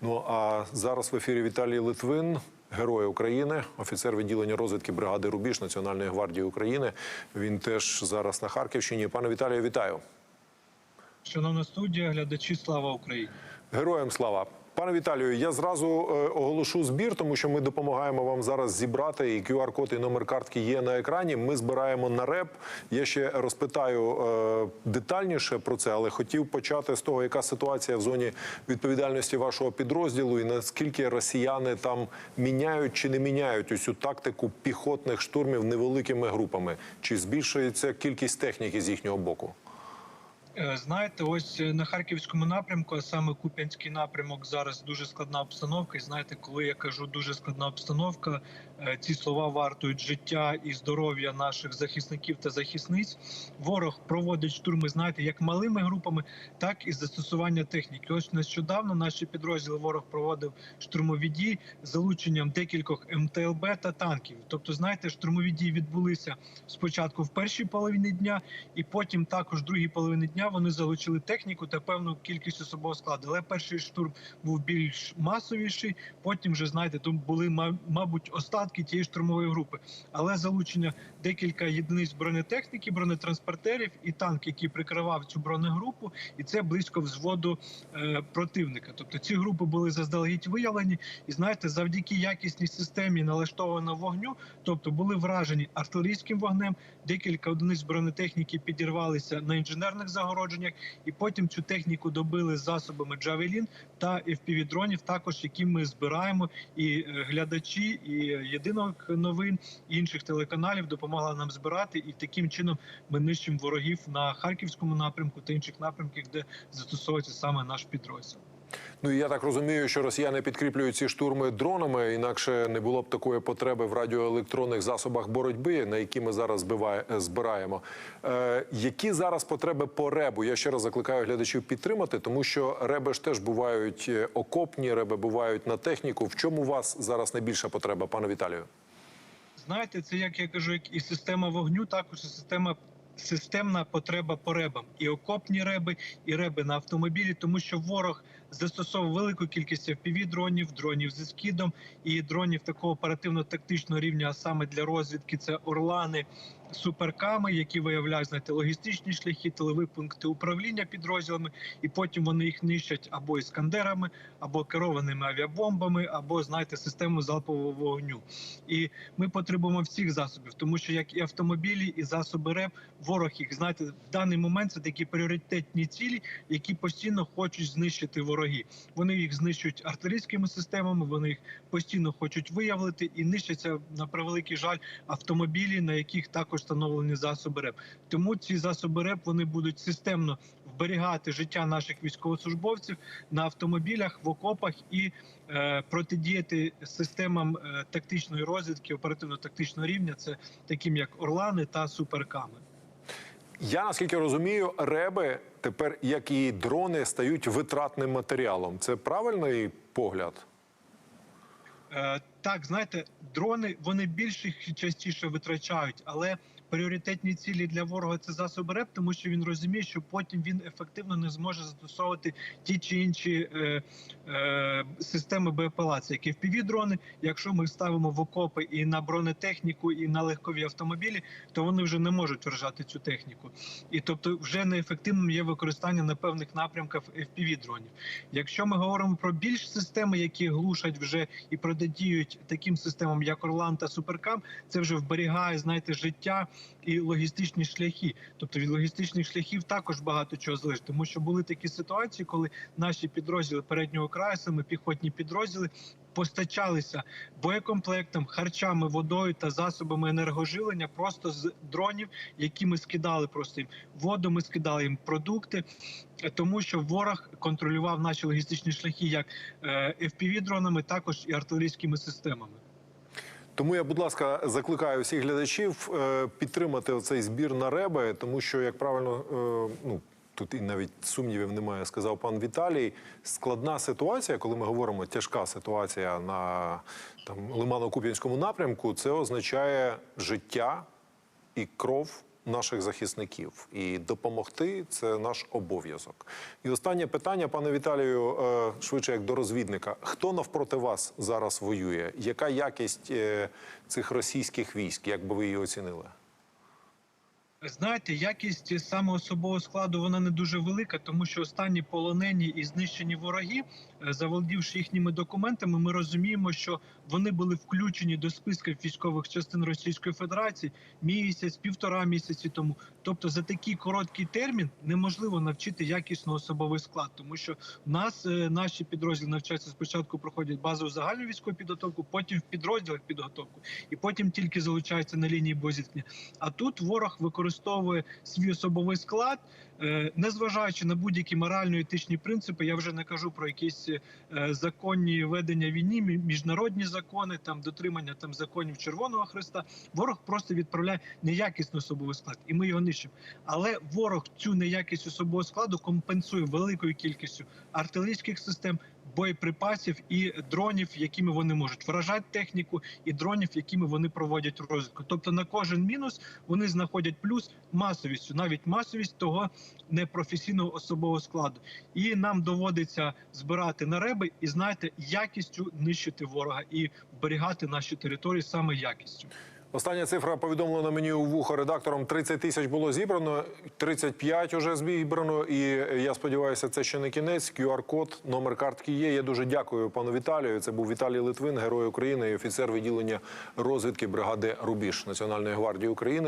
Ну а зараз в ефірі Віталій Литвин, герой України, офіцер відділення розвідки бригади Рубіж Національної гвардії України. Він теж зараз на Харківщині. Пане Віталію, вітаю. Шановна студія, глядачі, слава Україні! Героям слава. Пане Віталію, я зразу е, оголошу збір, тому що ми допомагаємо вам зараз зібрати. І QR-код і номер картки є на екрані. Ми збираємо на реп. Я ще розпитаю е, детальніше про це, але хотів почати з того, яка ситуація в зоні відповідальності вашого підрозділу, і наскільки росіяни там міняють чи не міняють усю тактику піхотних штурмів невеликими групами, чи збільшується кількість техніки з їхнього боку? Е, Знаєте, ось е, на харківському напрямку, а саме Куп'янський напрямок, зараз дуже складна обстановка. І знаєте, коли я кажу дуже складна обстановка, е, ці слова вартують життя і здоров'я наших захисників та захисниць. Ворог проводить штурми, знаєте, як малими групами, так і застосування техніки. Ось нещодавно наші підрозділи ворог проводив штурмові дії з залученням декількох МТЛБ та танків. Тобто, знаєте, штурмові дії відбулися спочатку в першій половині дня, і потім також в другій половині дня вони залучили техніку та певну кількість особового складу. Але перший штурм був більш масовіший. Потім вже знаєте, тут були ма- мабуть остатки тієї штурмової групи. Але залучення декілька єдиниць бронетехніки, бронетранспортерів і танк, який прикривав цю бронегрупу, і це близько взводу е, противника. Тобто ці групи були заздалегідь виявлені, і знаєте, завдяки якісній системі налаштованого вогню, тобто були вражені артилерійським вогнем, декілька одиниць бронетехніки підірвалися на інженерних загородженнях, і потім цю техніку добили засобами Джавелін та FPV-дронів, також які ми збираємо. І е, глядачі, і єдинок новин і інших телеканалів допомагали нам збирати, і таким чином ми нищимо ворогів на харківському напрямку та інших напрямках, де застосовується саме наш підрозділ. Ну і я так розумію, що росіяни підкріплюють ці штурми дронами, інакше не було б такої потреби в радіоелектронних засобах боротьби, на які ми зараз е, збираємо. Е, які зараз потреби по ребу? Я ще раз закликаю глядачів підтримати, тому що реби ж теж бувають е, окопні, реби бувають на техніку. В чому у вас зараз найбільша потреба, пане Віталію? Знаєте, це як я кажу, як і система вогню, також і система. Системна потреба по ребам, і окопні реби, і реби на автомобілі, тому що ворог застосовував велику кількість fpv дронів, дронів зі скідом і дронів такого оперативно-тактичного рівня, а саме для розвідки це орлани, суперками, які виявляють знаєте, логістичні шляхи, тилові пункти управління підрозділами, і потім вони їх нищать або іскандерами, або керованими авіабомбами, або знаєте, системою залпового вогню. І ми потребуємо всіх засобів, тому що як і автомобілі, і засоби РЕП, ворог їх знаєте, в даний момент це такі пріоритетні цілі, які постійно хочуть знищити вороги. Вони їх знищують артилерійськими системами, вони їх постійно хочуть виявити і нищаться на превеликий жаль автомобілі, на яких також встановлені засоби РЕП. Тому ці засоби РЕП вони будуть системно вберігати життя наших військовослужбовців на автомобілях, в окопах і е, протидіяти системам е, тактичної розвідки, оперативно-тактичного рівня, це таким як Орлани та Суперками. Я наскільки розумію, реби тепер, як і дрони, стають витратним матеріалом. Це правильний погляд? Е, так, знаєте, дрони вони більше частіше витрачають, але пріоритетні цілі для ворога це засоби РЕП, тому що він розуміє, що потім він ефективно не зможе застосовувати ті чи інші е, е, системи БПЛА. Це як і fpv дрони. Якщо ми ставимо в окопи і на бронетехніку, і на легкові автомобілі, то вони вже не можуть вражати цю техніку. І тобто, вже неефективним є використання на певних напрямках fpv дронів. Якщо ми говоримо про більш системи, які глушать вже і протидіють таким системам, як Орлан та Суперкам, це вже вберігає, знаєте, життя і логістичні шляхи. Тобто від логістичних шляхів також багато чого залежить, тому що були такі ситуації, коли наші підрозділи переднього краю, саме піхотні підрозділи. Постачалися боєкомплектом, харчами, водою та засобами енергожилення просто з дронів, які ми скидали просто їм воду. Ми скидали їм продукти, тому що ворог контролював наші логістичні шляхи як е, fpv дронами, також і артилерійськими системами. Тому я, будь ласка, закликаю всіх глядачів е, підтримати цей збір на реби, тому що, як правильно, е, ну тут і навіть сумнівів немає, сказав пан Віталій. Складна ситуація, коли ми говоримо тяжка ситуація на там Лимано-Куп'янському напрямку, це означає життя і кров наших захисників, і допомогти це наш обов'язок. І останнє питання, пане Віталію, е, швидше як до розвідника: хто навпроти вас зараз воює? Яка якість е, цих російських військ? Як би ви її оцінили? Знаєте, якість саме особового складу вона не дуже велика, тому що останні полонені і знищені вороги, е, заволодівши їхніми документами, ми розуміємо, що вони були включені до списків військових частин Російської Федерації місяць, півтора місяці тому. Тобто, за такий короткий термін неможливо навчити якісно особовий склад, тому що в нас е, наші підрозділи навчаються спочатку проходять базову загальну військову підготовку, потім в підрозділах підготовку, і потім тільки залучаються на лінії боєзіткнення. А тут ворог використовує свій особовий склад, е, незважаючи на будь-які морально-етичні принципи. Я вже не кажу про якісь е, законні ведення війни, мі- міжнародні закони, там дотримання там законів Червоного Христа. Ворог просто відправляє неякісний особовий склад, і ми його нищимо. Але ворог цю неякість особового складу компенсує великою кількістю артилерійських систем. Боєприпасів і дронів, якими вони можуть вражати техніку, і дронів, якими вони проводять розвідку. Тобто на кожен мінус вони знаходять плюс масовістю, навіть масовість того непрофесійного особового складу. І нам доводиться збирати нареби і знаєте, якістю нищити ворога і вберігати наші території саме якістю. Остання цифра повідомлена мені у вухо редактором. 30 тисяч було зібрано, 35 уже зібрано. І я сподіваюся, це ще не кінець. QR-код, номер картки є. Я дуже дякую пану Віталію. Це був Віталій Литвин, герой України і офіцер відділення розвідки бригади Рубіж Національної гвардії України.